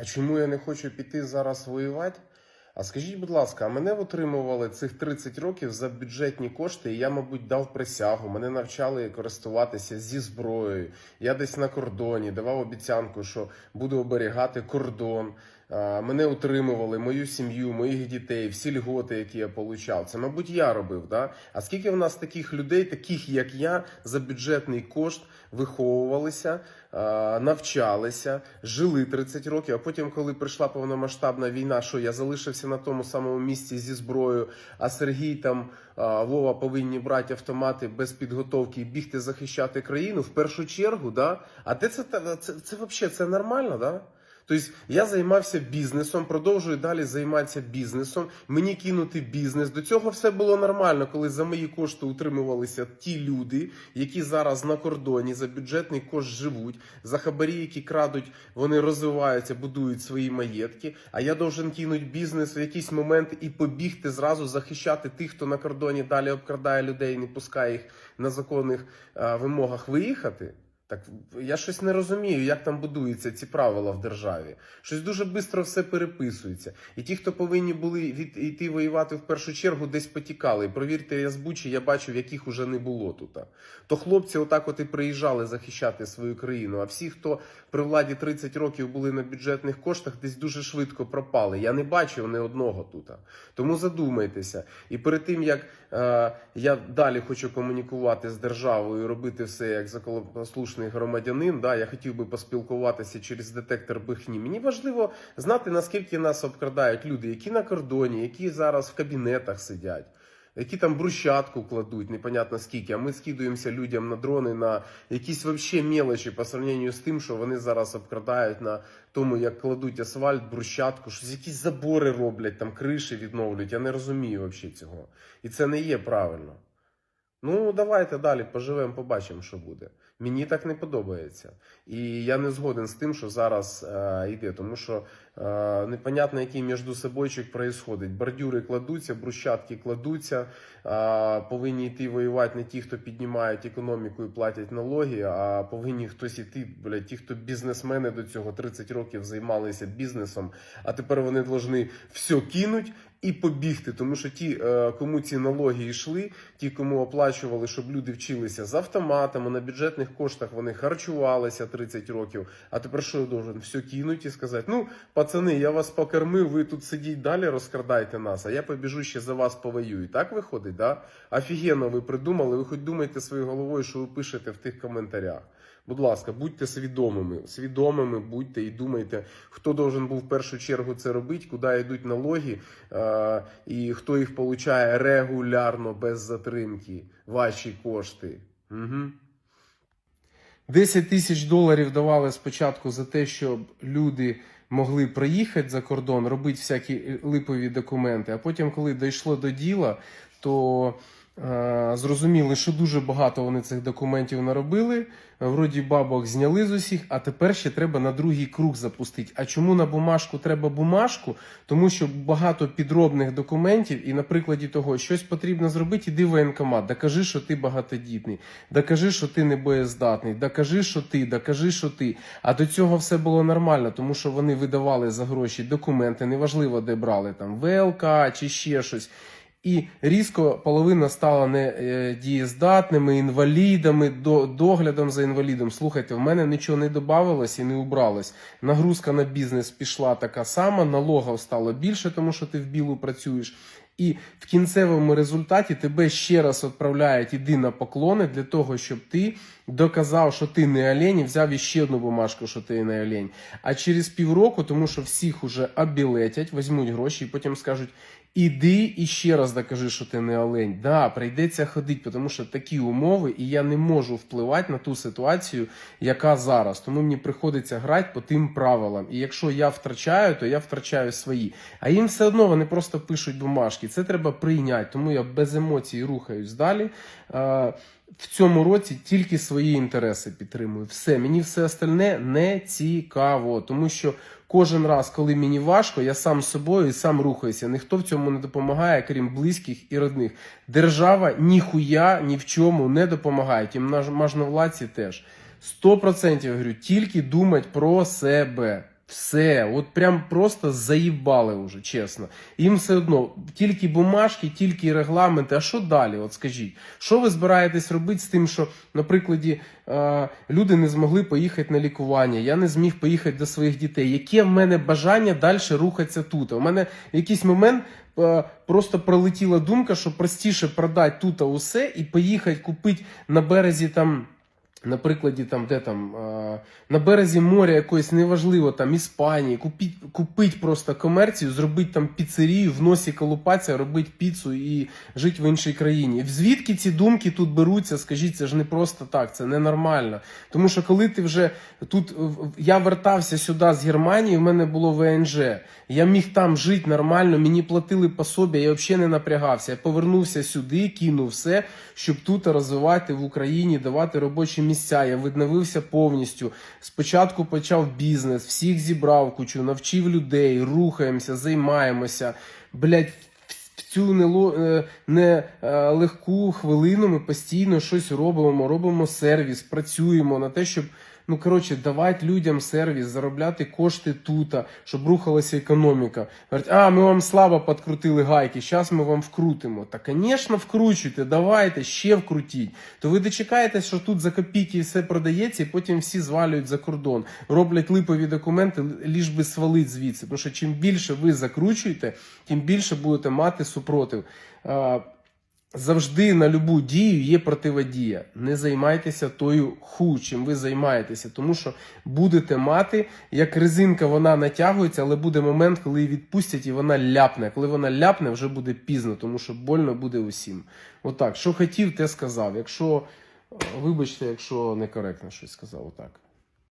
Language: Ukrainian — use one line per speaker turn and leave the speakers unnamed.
А чому я не хочу піти зараз воювати? А скажіть, будь ласка, а мене отримували цих 30 років за бюджетні кошти, і я, мабуть, дав присягу. Мене навчали користуватися зі зброєю. Я десь на кордоні давав обіцянку, що буду оберігати кордон. А, Мене утримували, мою сім'ю, моїх дітей, всі льготи, які я получав. Це, мабуть, я робив. Да? А скільки в нас таких людей, таких як я, за бюджетний кошт виховувалися, навчалися, жили 30 років. А потім, коли прийшла повномасштабна війна, що я залишився на тому самому місці зі зброєю, а Сергій там Вова повинні брати автомати без підготовки і бігти захищати країну в першу чергу, да? А де це це, це, це взагалі це нормально, да? Тобто я займався бізнесом, продовжую далі займатися бізнесом. Мені кинути бізнес. До цього все було нормально, коли за мої кошти утримувалися ті люди, які зараз на кордоні за бюджетний кошт живуть, за хабарі, які крадуть, вони розвиваються, будують свої маєтки. А я должен кинути бізнес в якийсь момент і побігти зразу захищати тих, хто на кордоні далі обкрадає людей, не пускає їх на законних е, вимогах виїхати. Так я щось не розумію, як там будуються ці правила в державі. Щось дуже швидко все переписується. І ті, хто повинні були від, йти воювати в першу чергу, десь потікали. І провірте, я з Бучі, я бачив, яких уже не було тут. То хлопці отак от і приїжджали захищати свою країну. А всі, хто при владі 30 років були на бюджетних коштах, десь дуже швидко пропали. Я не бачив ні одного тут. Тому задумайтеся. І перед тим як е, я далі хочу комунікувати з державою, робити все як законослушний громадянин, да, я хотів би поспілкуватися через детектор брехні. Мені важливо знати, наскільки нас обкрадають люди, які на кордоні, які зараз в кабінетах сидять. Які там брусчатку кладуть, непонятно скільки, а ми скидуємося людям на дрони на якісь вообще мелочі по сравненню з тим, що вони зараз обкрадають на тому, як кладуть асфальт, брусчатку, щось якісь забори роблять, там криші відновлюють. Я не розумію вообще цього. І це не є правильно. Ну, давайте далі поживемо, побачимо, що буде. Мені так не подобається. І я не згоден з тим, що зараз е, йде, тому що е, непонятно, який між собойчик происходить. Бордюри кладуться, брусчатки кладуться, е, повинні йти воювати не ті, хто піднімають економіку і платять налоги, а повинні хтось іти, блядь, ті, хто бізнесмени до цього 30 років займалися бізнесом, а тепер вони повинні все кинуть і побігти, тому що ті, е, кому ці налоги йшли, ті, кому оплачували, щоб люди вчилися з автоматами, на бюджетних коштах вони харчувалися 30 років. А тепер що я должен? Все кинуть і сказати: ну, пацани, я вас покормив, ви тут сидіть далі, розкрадайте нас, а я побіжу ще за вас повоюю. Так виходить, да? Офігенно ви придумали, ви хоч думайте своєю головою, що ви пишете в тих коментарях. Будь ласка, будьте свідомими, свідомими будьте і думайте, хто должен був в першу чергу це робити, куди йдуть налоги, е, і хто їх получає регулярно без затримки, ваші кошти. Угу. 10 тисяч доларів давали спочатку за те, щоб люди могли приїхати за кордон, робити всякі липові документи. А потім, коли дійшло до діла, то зрозуміли, що дуже багато вони цих документів наробили. Вроді бабок зняли з усіх, а тепер ще треба на другий круг запустити. А чому на бумажку треба бумажку? Тому що багато підробних документів, і на прикладі того, щось потрібно зробити, іди в воєнкомат, докажи, що ти багатодітний, докажи, що ти не боєздатний, докажи, що ти, докажи, що ти. А до цього все було нормально, тому що вони видавали за гроші документи, неважливо, де брали там ВЛК чи ще щось. І різко половина стала не е, інвалідами, доглядом за інвалідом. Слухайте, в мене нічого не додавалось і не убралось. Нагрузка на бізнес пішла така сама, налогів стало більше, тому що ти в білу працюєш. І в кінцевому результаті тебе ще раз відправляють іди на поклони для того, щоб ти доказав, що ти не олень, і взяв іще одну бумажку, що ти не олень. А через півроку, тому що всіх уже обілетять, візьмуть гроші і потім скажуть: іди і ще раз докажи, що ти не олень. Да, прийдеться ходити, тому що такі умови, і я не можу впливати на ту ситуацію, яка зараз. Тому мені приходиться грати по тим правилам. І якщо я втрачаю, то я втрачаю свої. А їм все одно вони просто пишуть бумажки. Це треба прийняти. Тому я без емоцій рухаюсь далі. Е, В цьому році тільки свої інтереси підтримую. Все, мені все остальне не цікаво, тому що кожен раз, коли мені важко, я сам з собою і сам рухаюся. Ніхто в цьому не допомагає, крім близьких і родних. Держава ніхуя ні в чому не допомагає. Тим мажновладці теж. 100% говорю, тільки думать про себе.
Все, от прям просто заїбали вже, чесно. Їм все одно, тільки бумажки, тільки регламенти. А що далі? От скажіть, що ви збираєтесь робити з тим, що, наприклад, е, люди не змогли поїхати на лікування, я не зміг поїхати до своїх дітей. Яке в мене бажання далі рухатися тут? У мене в якийсь момент е, просто пролетіла думка, що простіше продати тут усе і поїхати купити на березі там. На прикладі, там, де там, на березі моря якоїсь неважливо, там Іспанії, купіть, купить просто комерцію, зробити там піцерію, в носі колупатися, робити піцу і жити в іншій країні. Звідки ці думки тут беруться? Скажіть, це ж не просто так, це ненормально. Тому що коли ти вже тут я вертався сюди з Германії, в мене було ВНЖ. Я міг там жити нормально, мені платили пособі, я взагалі не напрягався. Я повернувся сюди, кинув все, щоб тут розвивати в Україні, давати робочі місця. Я відновився повністю. Спочатку почав бізнес, всіх зібрав кучу, навчив людей, рухаємося, займаємося. Блять, в цю нело, е, не е, легку хвилину ми постійно щось робимо, робимо сервіс, працюємо на те, щоб. Ну, коротше, давати людям сервіс, заробляти кошти тут, щоб рухалася економіка. Говорять, а, ми вам слабо підкрутили гайки, зараз ми вам вкрутимо. Та, звісно, вкручуйте, давайте, ще вкрутіть. То ви дочекаєтесь, що тут за копійки все продається, і потім всі звалюють за кордон, роблять липові документи, ліж би свалить звідси. Тому що чим більше ви закручуєте, тим більше будете мати супротив. Завжди на любу дію є противодія. Не займайтеся тою ху, чим ви займаєтеся, тому що будете мати, як резинка вона натягується, але буде момент, коли її відпустять і вона ляпне. Коли вона ляпне, вже буде пізно, тому що больно буде усім. Отак, що хотів, те сказав. Якщо, вибачте, якщо некоректно щось сказав, отак.